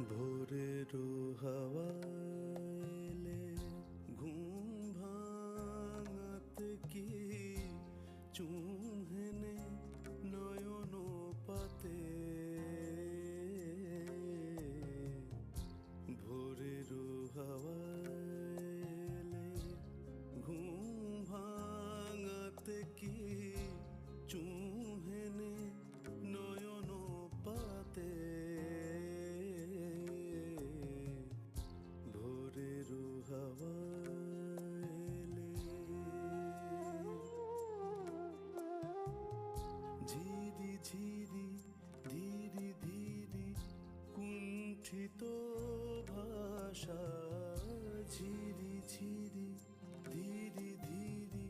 ভোরের হাওয়া। কথিত ভাষা ঝিরি ঝিরি ধীরে ধীরে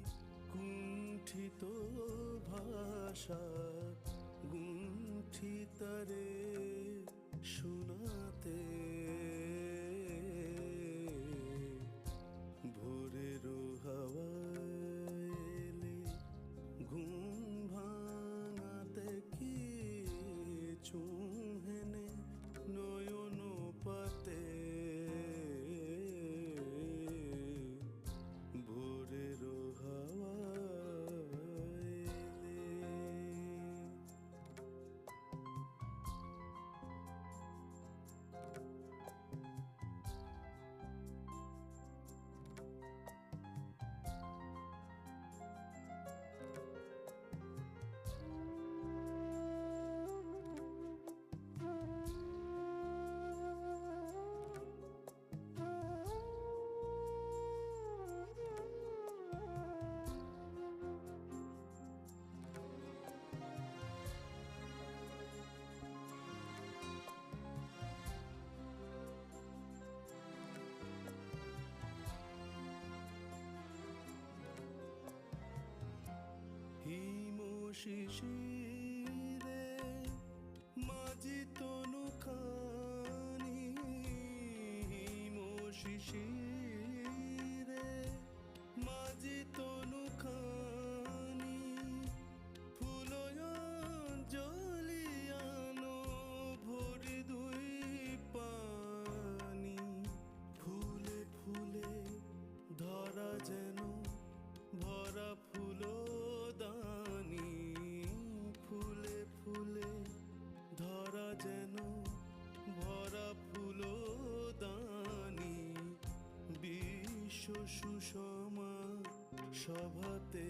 কুণ্ঠিত ভাষা গুণ্ঠিতরে শোনাতে শিশিরে মাঝি তনু খানি মো শিশির শিশু সুষমা সভাতে।